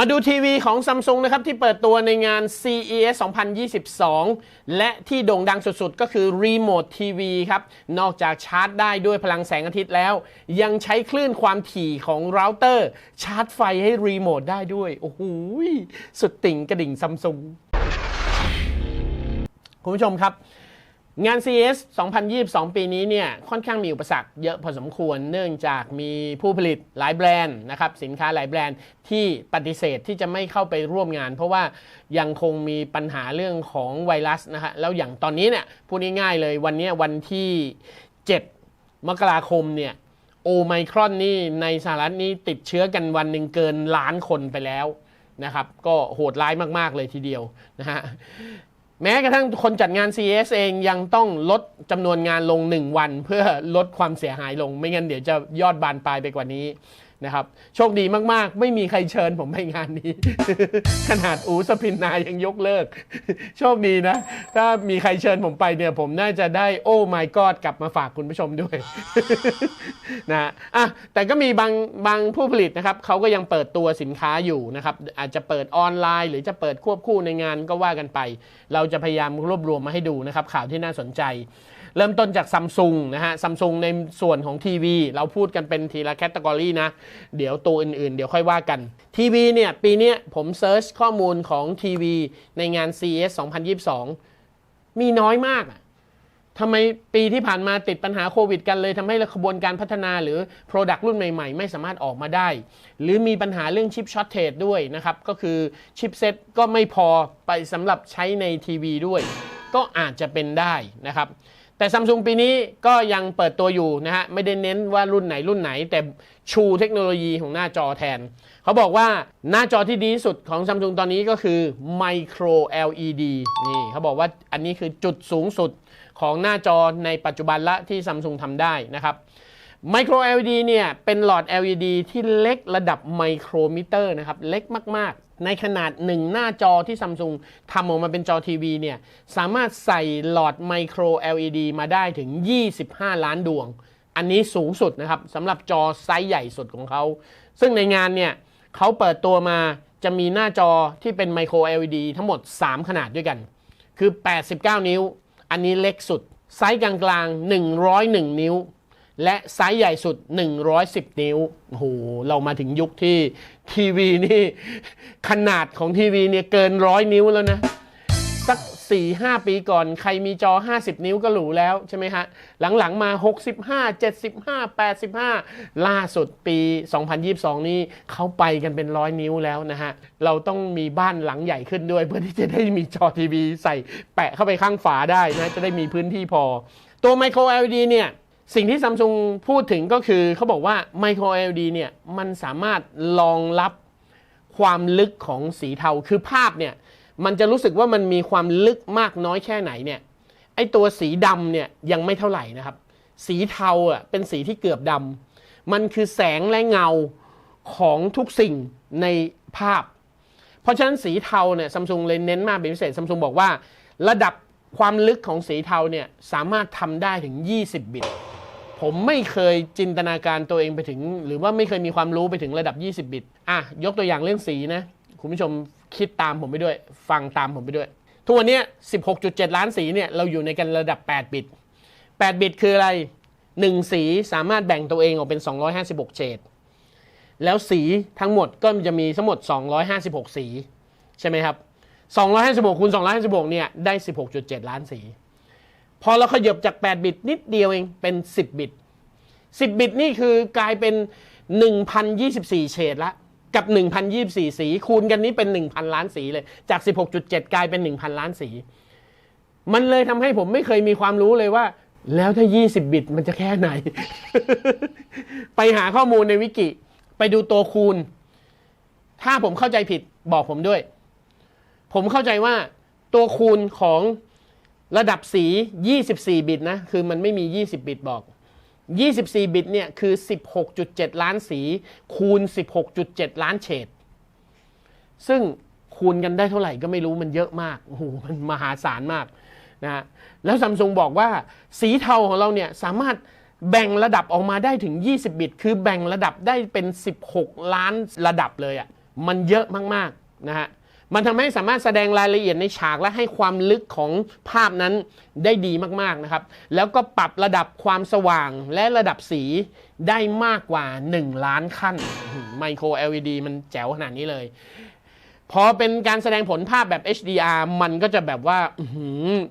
มาดูทีวีของ Samsung นะครับ ที่เปิดตัวในงาน CES 2022 และที่โด่งดังสุดๆ ก็คือ Remote TV ครับ นอกจากชาร์จได้ด้วยพลังแสงอาทิตย์แล้ว ยังใช้คลื่นความถี่ของเราเตอร์ ชาร์จไฟให้รีโมทได้ด้วย โอ้โหสุดติ่งกระดิ่ง Samsung คุณผู้ชมครับ งาน CES 2022 ปีนี้เนี่ยค่อนข้างมีอุปสรรคเยอะพอสมควร เนื่องจากมีผู้ผลิตหลายแบรนด์นะครับสินค้าหลายแบรนด์ที่ปฏิเสธที่จะไม่เข้าไปร่วมงาน เพราะว่ายังคงมีปัญหาเรื่องของไวรัสนะฮะแล้วอย่างตอนนี้เนี่ยพูดง่ายๆเลยวันนี้วันที่ 7 มกราคมเนี่ยโอไมครอนนี่ในสหรัฐนี่ติดเชื้อกันวันหนึ่งเกินล้านคนไปแล้วนะครับก็โหดร้ายมากๆเลยทีเดียวนะฮะ แม้กระทั่งคนจัดงาน CES เองยังต้องลดจำนวนงานลง 1 วัน เพื่อลดความเสียหายลง ไม่งั้นเดี๋ยวจะยอดบานปลายไปกว่านี้ นะครับ โชคดีมากๆ ไม่มีใครเชิญผมไปงานนี้ ขนาดอูสปินนายังยกเลิก โชคดีนะ ถ้ามีใครเชิญผมไปเนี่ย ผมน่าจะได้โอ้ my god กลับมาฝากคุณผู้ชมด้วยนะอะแต่ก็มีบางบางผู้ผลิตนะครับเขาก็ยังเปิดตัวสินค้าอยู่นะครับ อาจจะเปิดออนไลน์ หรือจะเปิดควบคู่ในงานก็ว่ากันไป เราจะพยายามรวบรวมมาให้ดูนะครับ ข่าวที่น่าสนใจ เริ่มต้นจากซัมซุงนะฮะซัมซุงในส่วนของทีวี เราพูดกันเป็นทีละแคตตากรีนะ เดี๋ยวตัวอื่น ๆ เดี๋ยวค่อยว่ากันทีวีเนี่ย ปีเนี้ยผมเซิร์ชข้อมูลของทีวีในงาน CES 2022 มีน้อยมากทำไมปีที่ผ่านมาติดปัญหาโควิดกันเลยทำให้ขบวนการพัฒนาหรือ Product รุ่นใหม่ๆ ไม่สามารถออกมาได้ หรือมีปัญหาเรื่องชิปช็อตเท e ด้วยนะครับ ก็คือชิปเซ็ตก็ไม่พอไปสำหรับใช้ในทีวีด้วย ก็อาจจะเป็นได้นะครับ แต่ซัมซุงปีนี้ก็ยังเปิดตัวอยู่นะฮะ ไม่ได้เน้นว่ารุ่นไหนรุ่นไหน แต่ชูเทคโนโลยีของหน้าจอแทน เขาบอกว่าหน้าจอที่ดีที่สุดของซัมซุงตอนนี้ก็คือ Micro LED นี่เขาบอกว่าอันนี้คือจุดสูงสุดของหน้าจอในปัจจุบันละที่ซัมซุงทำได้นะครับ Micro LED เนี่ยเป็นหลอด LED ที่เล็กระดับไมโครมิเตอร์นะครับ เล็กมากๆ ในขนาดหนึ่งหน้าจอที่ซัมซุงทำออกมาเป็นจอทีวีเนี่ยสามารถใส่หลอดไมโคร LED มาได้ถึง 25 ล้านดวง อันนี้สูงสุดนะครับสำหรับจอไซส์ใหญ่สุดของเขา ซึ่งในงานเนี่ยเขาเปิดตัวมาจะมีหน้าจอที่เป็นไมโคร LED ทั้งหมด 3 ขนาดด้วยกัน คือ 89 นิ้ว อันนี้เล็กสุด ไซส์กลางๆ 101 นิ้ว และไซส์ใหญ่สุด 110 นิ้วโอ้โหเรามาถึงยุคที่ทีวีนี่ ขนาดของทีวีเนี่ยเกินร้อยนิ้วแล้วนะ สัก 4 5 ปีก่อนใครมีจอ 50 นิ้วก็หรูแล้วใช่ไหมฮะ หลัง ๆ มา 65 75 85 ล่าสุดปี 2022 นี้เขาไปกันเป็นร้อยนิ้วแล้วนะฮะ เราต้องมีบ้านหลังใหญ่ขึ้นด้วย เพื่อที่จะได้มีจอทีวีใส่แปะเข้าไปข้างฝาได้นะ จะได้มีพื้นที่พอ ตัว Micro LED เนี่ย สิ่งที่ซัมซุงพูดถึงก็คือเขาบอกว่า Micro LED เนี่ยมันสามารถรองรับความลึกของสีเทาคือภาพเนี่ยมันจะรู้สึกว่ามันมีความลึกมากน้อยแค่ไหนเนี่ยไอตัวสีดำเนี่ยยังไม่เท่าไหร่นะครับ สีเทาอะเป็นสีที่เกือบดำมันคือแสงและเงาของทุกสิ่งในภาพ เพราะฉะนั้นสีเทาเนี่ยซัมซุงเลยเน้นมากเป็นพิเศษซัมซุงบอกว่า ระดับความลึกของสีเทาเนี่ยสามารถทำได้ถึง 20 บิต ผมไม่เคยจินตนาการตัวเองไปถึง หรือว่าไม่เคยมีความรู้ไปถึงระดับ 20 บิต อะ ยกตัวอย่างเรื่องสีนะ คุณผู้ชมคิดตามผมไปด้วย ฟังตามผมไปด้วย ทุกวันนี้ 16.7 ล้านสีเนี่ยเราอยู่ในกันระดับ 8 บิต 8 บิตคืออะไร 1 สีสามารถแบ่งตัวเองออกเป็น 256 เฉดแล้วสีทั้งหมดก็จะมีทั้งหมด 256 สี ใช่ไหมครับ 256คูณ256เนี่ยได้ 16.7 ล้านสี พอเราขยบจาก 8 บิตนิดเดียวเองเป็น 10 บิต 10 บิตนี่คือกลายเป็น 1,024 เฉดละกับ 1,024 สีคูณกันนี้เป็น 1,000 ล้านสีเลย จาก 16.7 กลายเป็น 1,000 ล้านสี มันเลยทำให้ผมไม่เคยมีความรู้เลยว่า แล้วถ้า 20 บิตมันจะแค่ไหน ไปหาข้อมูลในวิกิ ไปดูตัวคูณ ถ้าผมเข้าใจผิดบอกผมด้วย ผมเข้าใจว่าตัวคูณของ ระดับสี 24 บิตนะ คือมันไม่มี 20 บิตบอก 24 บิตเนี่ย คือ 16.7 ล้านสี คูณ 16.7 ล้านเฉด ซึ่งคูณกันได้เท่าไหร่ก็ไม่รู้มันเยอะมากโอ้โหมันมหาศาลมากนะฮะแล้วซัมซุงบอกว่าสีเทาของเราเนี่ย สามารถแบ่งระดับออกมาได้ถึง 20 บิต คือแบ่งระดับได้เป็น 16 ล้านระดับเลยอะ มันเยอะมาก ๆ นะฮะ มันทำให้สามารถแสดงรายละเอียดในฉากและให้ความลึกของภาพนั้นได้ดีมากๆนะครับ แล้วก็ปรับระดับความสว่างและระดับสีได้มากกว่า 1 ล้านขั้นไมโคร LED มันแจ๋วขนาดนี้เลย พอเป็นการแสดงผลภาพแบบ HDR มันก็จะแบบว่า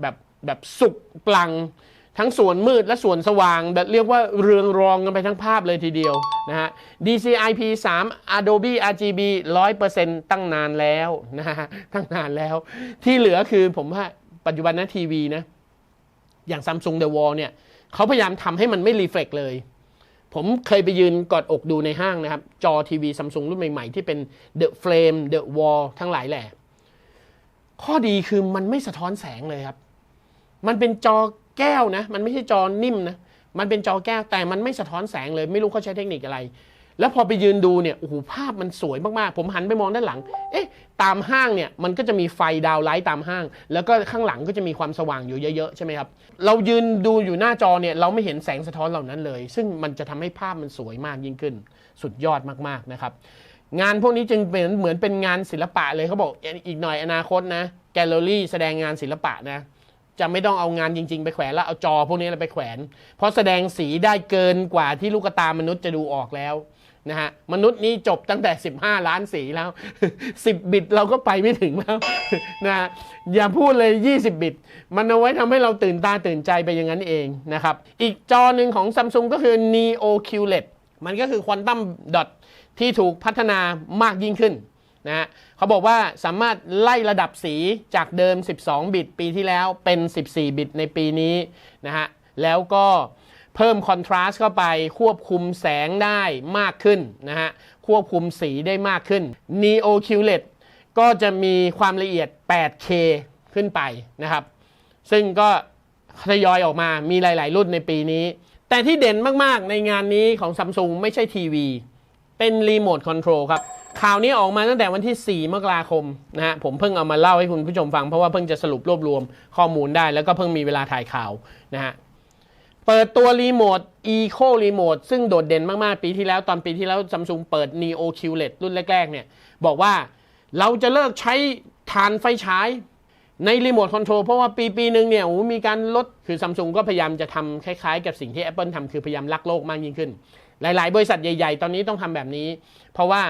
แบบแบบสุกปลัง ทั้งส่วนมืดและส่วนสว่าง แบบเรียกว่าเรืองรองกันไปทั้งภาพเลยทีเดียวนะฮะ DCI-P 3 Adobe RGB 100%ตั้งนานแล้วนะฮะตั้งนานแล้ว ที่เหลือคือผมว่าปัจจุบันนะทีวีนะ อย่าง Samsung The Wall เนี่ยเขาพยายามทำให้มันไม่รีเฟล็กเลย ผมเคยไปยืนกอดอกดูในห้างนะครับ จอทีวีซัมซุงรุ่นใหม่ๆ ที่เป็น The Frame The Wall ทั้งหลายแหละข้อดีคือมันไม่สะท้อนแสงเลยครับ มันเป็นจอ แก้วนะ มันไม่ใช่จอนิ่มนะ มันเป็นจอแก้วแต่มันไม่สะท้อนแสงเลย ไม่รู้เขาใช้เทคนิคอะไร แล้วพอไปยืนดูเนี่ยโอ้โหภาพมันสวยมากๆ ผมหันไปมองด้านหลัง เอ๊ะ ตามห้างเนี่ยมันก็จะมีไฟดาวไลท์ตามห้าง แล้วก็ข้างหลังก็จะมีความสว่างอยู่เยอะๆใช่ไหมครับ เรายืนดูอยู่หน้าจอเนี่ยเราไม่เห็นแสงสะท้อนเหล่านั้นเลย ซึ่งมันจะทำให้ภาพมันสวยมากยิ่งขึ้น สุดยอดมากๆนะครับงานพวกนี้จึงเป็นเหมือนเป็นงานศิลปะเลยเขาบอกอีกหน่อยอนาคตนะ แกลเลอรี่แสดงงานศิลปะนะ จะไม่ต้องเอางานจริง ๆ ไปแขวนแล้วเอาจอพวกนี้ไปแขวน เพราะแสดงสีได้เกินกว่าที่ลูกตามนุษย์จะดูออกแล้วนะฮะมนุษย์นี้จบตั้งแต่ 15 ล้านสีแล้ว 10 บิตเราก็ไปไม่ถึงแล้วนะฮะอย่าพูดเลย 20 บิต มันเอาไว้ทำให้เราตื่นตาตื่นใจไปอย่างนั้นเองนะครับ อีกจอหนึ่งของ Samsung ก็คือ Neo QLED มันก็คือ Quantum Dot ที่ถูกพัฒนามากยิ่งขึ้น นะฮะเขาบอกว่าสามารถไล่ระดับสีจากเดิม 12 บิตปีที่แล้วเป็น 14 บิตในปีนี้นะฮะแล้วก็เพิ่มคอนทราสต์เข้าไปควบคุมแสงได้มากขึ้นนะฮะควบคุมสีได้มากขึ้น Neo QLED ก็จะมีความละเอียด 8K ขึ้นไปนะครับ ซึ่งก็ทยอยออกมามีหลาย ๆ รุ่นในปีนี้ แต่ที่เด่นมาก ๆ ในงานนี้ของ Samsung ไม่ใช่ทีวี เป็นรีโมทคอนโทรลครับ ข่าวนี้ออกมาตั้งแต่วันที่ 4 มกราคมนะฮะผมเพิ่งเอามาเล่าให้คุณผู้ชมฟัง เพราะว่าเพิ่งจะสรุปรวบรวมข้อมูลได้ แล้วก็เพิ่งมีเวลาถ่ายข่าวนะฮะเปิดตัวรีโมท Eco Remote ซึ่งโดดเด่นมาก ๆ ปีที่แล้วตอนปีที่แล้วซัมซุงเปิด Neo QLED รุ่นแรก ๆ เนี่ย บอกว่าเราจะเลิกใช้ฐานไฟฉายในรีโมทคอนโทรลเพราะว่าปีปีหนึ่งเนี่ยโอ้มีการลดคือซัมซุงก็พยายามจะทำคล้าย ๆ กับสิ่งที่ Apple ทำคือพยายามรักโลกมากยิ่งขึ้น หลาย ๆ บริษัทใหญ่ ๆ ตอนนี้ต้องทำแบบนี้ เพราะว่า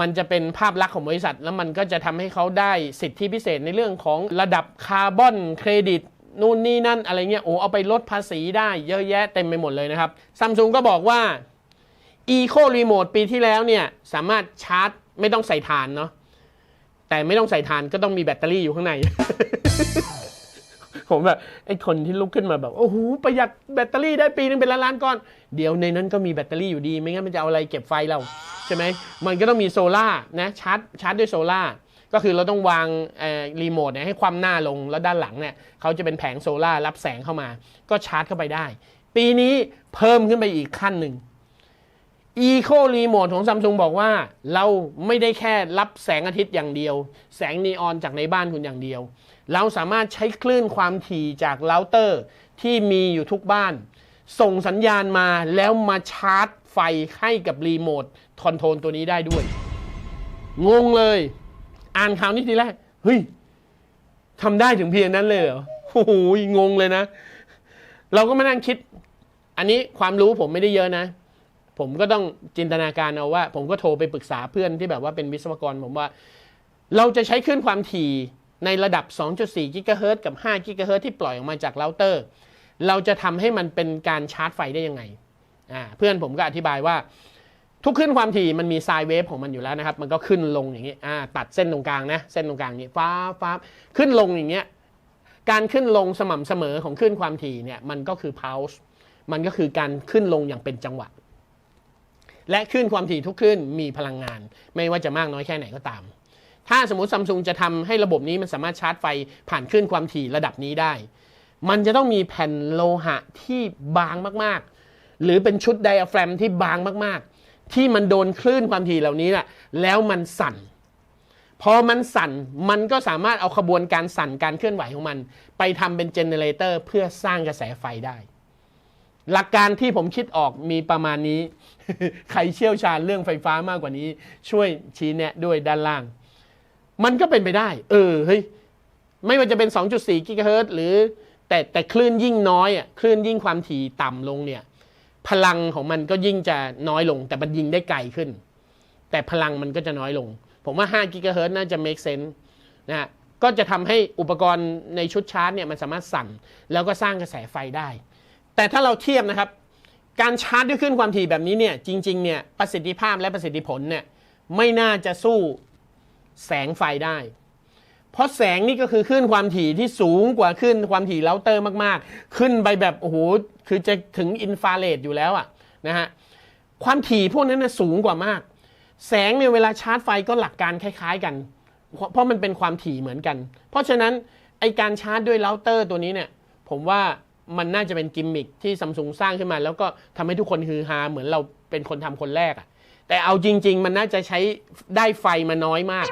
มันจะเป็นภาพลักษณ์ของบริษัท แล้วมันก็จะทำให้เขาได้สิทธิพิเศษในเรื่องของระดับคาร์บอนเครดิตนู่นนี่นั่นอะไรเงี้ยโอ้เอาไปลดภาษีได้เยอะแยะเต็มไปหมดเลยนะครับซัมซุงก็บอกว่า Eco Remote ปีที่แล้วเนี่ยสามารถชาร์จไม่ต้องใส่ถ่านเนาะแต่ไม่ต้องใส่ถ่านก็ต้องมีแบตเตอรี่อยู่ข้างใน ผมแบบไอ้คนที่ลุกขึ้นมาแบบโอ้โหประหยัดแบตเตอรี่ได้ปีนึงเป็นล้านล้านๆก้อน เดี๋ยวในนั้นก็มีแบตเตอรี่อยู่ดี ไม่งั้นมันจะเอาอะไรเก็บไฟเราใช่ไหมมันก็ต้องมีโซล่านะชาร์จชาร์จด้วยโซล่าก็คือเราต้องวางเอ่อรีโมทเนี่ยให้ความหน้าลงแล้วด้านหลังเนี่ยเขาจะเป็นแผงโซล่าร์รับแสงเข้ามา ก็ชาร์จเข้าไปได้ ปีนี้เพิ่มขึ้นไปอีกขั้นหนึ่ง Eco Remote ของซัมซุงบอกว่า เราไม่ได้แค่รับแสงอาทิตย์อย่างเดียว แสงนีออนจากในบ้านคุณอย่างเดียว เราสามารถใช้คลื่นความถี่จากเราเตอร์ที่มีอยู่ทุกบ้าน ส่งสัญญาณมาแล้วมาชาร์จไฟให้กับรีโมทคอนโทรลตัวนี้ได้ด้วย งงเลย อ่านข่าวนี้ทีแรก เฮ้ยทำได้ถึงเพียงนั้นเลยเหรอโอ้โหงงเลยนะ เราก็มานั่งคิด อันนี้ความรู้ผมไม่ได้เยอะนะ ผมก็ต้องจินตนาการเอาว่า ผมก็โทรไปปรึกษาเพื่อนที่แบบว่าเป็นวิศวกรผมว่า เราจะใช้คลื่นความถี่ ในระดับ 2.4กิกะเฮิรตซ์กับ5กิกะเฮิรตซ์ที่ปล่อยออกมาจากเราเตอร์ เราจะทำให้มันเป็นการชาร์จไฟได้ยังไง เพื่อนผมก็อธิบายว่า ทุกขึ้นความถี่มันมีไซน์เวฟของมันอยู่แล้วนะครับ มันก็ขึ้นลงอย่างนี้ตัดเส้นตรงกลางนะ เส้นตรงกลางนี้ฟ้าฟ้าขึ้นลงอย่างเงี้ย การขึ้นลงสม่ำเสมอของขึ้นความถี่เนี่ย มันก็คือ pulse มันก็คือการขึ้นลงอย่างเป็นจังหวะ และคลื่นความถี่ทุกคลื่นมีพลังงาน ไม่ว่าจะมากน้อยแค่ไหนก็ตาม ถ้าสมมติซัมซุงจะทำให้ระบบนี้มันสามารถชาร์จไฟผ่านคลื่นความถี่ระดับนี้ได้ มันจะต้องมีแผ่นโลหะที่บางมากๆ หรือเป็นชุดไดอะแฟรมที่บางมากๆ ที่มันโดนคลื่นความถี่เหล่านี้แหละแล้วมันสั่น พอมันสั่นมันก็สามารถเอาขบวนการสั่นการเคลื่อนไหวของมัน ไปทำเป็นเจเนเรเตอร์เพื่อสร้างกระแสไฟได้หลักการที่ผมคิดออกมีประมาณนี้ ใครเชี่ยวชาญเรื่องไฟฟ้ามากกว่านี้ ช่วยชี้แนะด้วยด้านล่าง มันก็เป็นไปได้ เออเฮ้ยไม่ว่าจะเป็น 2.4 กิกะเฮิรตซ์หรือ แต่แต่คลื่นยิ่งน้อยอะคลื่นยิ่งความถี่ต่ำลงเนี่ย พลังของมันก็ยิ่งจะน้อยลง แต่มันยิงได้ไกลขึ้น แต่พลังมันก็จะน้อยลง ผมว่า 5 กิกะเฮิรตซ์น่าจะ make sense นะฮะก็จะทำให้อุปกรณ์ในชุดชาร์จเนี่ยมันสามารถสั่น แล้วก็สร้างกระแสไฟได้ แต่ถ้าเราเทียบนะครับ การชาร์จด้วยคลื่นความถี่แบบนี้เนี่ยจริงๆเนี่ยประสิทธิภาพและประสิทธิผลเนี่ยไม่น่าจะสู้ แสงไฟได้ เพราะแสงนี่ก็คือคลื่นความถี่ที่สูงกว่าคลื่นความถี่เราเตอร์มากๆ ขึ้นไปแบบโอ้โหคือจะถึงอินฟราเรดอยู่แล้วอะนะฮะความถี่พวกนั้นนะสูงกว่ามาก แสงเนี่ยเวลาชาร์จไฟก็หลักการคล้ายๆกัน เพราะมันเป็นความถี่เหมือนกัน เพราะฉะนั้นไอการชาร์จด้วยเราเตอร์ตัวนี้เนี่ยผมว่ามันน่าจะเป็นกิมมิคที่ซัมซุงสร้างขึ้นมา แล้วก็ทำให้ทุกคนฮือฮาเหมือนเรา เป็นคนทำคนแรกอะแต่เอาจริง ๆ มันน่าจะใช้ได้ไฟมาน้อยมาก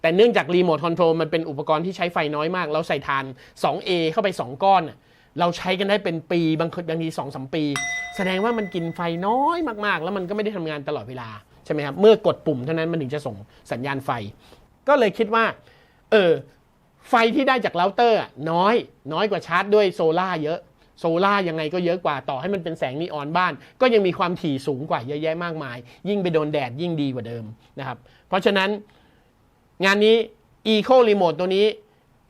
แต่เนื่องจากรีโมทคอนโทรลมันเป็นอุปกรณ์ที่ใช้ไฟน้อยมาก เราใส่ทาน 2A เข้าไป 2 ก้อน เราใช้กันได้เป็นปีบางคนบางทีสองสมปี แสดงว่ามันกินไฟน้อยมากๆ แล้วมันก็ไม่ได้ทำงานตลอดเวลาใช่ไหมครับเมื่อกดปุ่มเท่านั้นมันถึงจะส่งสัญญาณไฟ ก็เลยคิดว่า เออไฟที่ได้จากเราเตอร์น้อย น้อยกว่าชาร์จด้วยโซล่าเยอะ โซล่ายังไงก็เยอะกว่าต่อให้มันเป็นแสงนีออนบ้าน ก็ยังมีความถี่สูงกว่าเยอะแยะมากมาย ยิ่งไปโดนแดดยิ่งดีกว่าเดิมนะครับ เพราะฉะนั้นงานนี้ Eco Remote ตัวนี้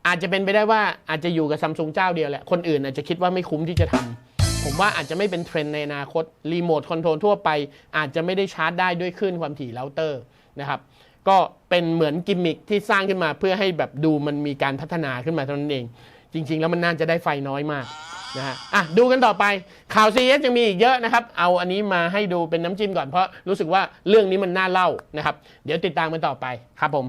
อาจจะเป็นไปได้ว่าอาจจะอยู่กับซัมซุงเจ้าเดียวแหละ คนอื่นอาจจะคิดว่าไม่คุ้มที่จะทำผมว่าอาจจะไม่เป็นเทรนด์ในอนาคตรีโมทคอนโทรลทั่วไป อาจจะไม่ได้ชาร์จได้ด้วยคลื่นความถี่เราเตอร์นะครับก็เป็นเหมือนกิมมิคที่สร้างขึ้นมาเพื่อให้แบบดูมันมีการพัฒนาขึ้นมาเท่านั้นเอง จริง ๆ แล้วมันน่าจะได้ไฟน้อยมากนะฮะอะดูกันต่อไปข่าว CES ยังมีอีกเยอะนะครับ เอาอันนี้มาให้ดูเป็นน้ำจิ้มก่อนเพราะรู้สึกว่าเรื่องนี้มันน่าเล่านะครับ เดี๋ยวติดตามกันต่อไปครับผม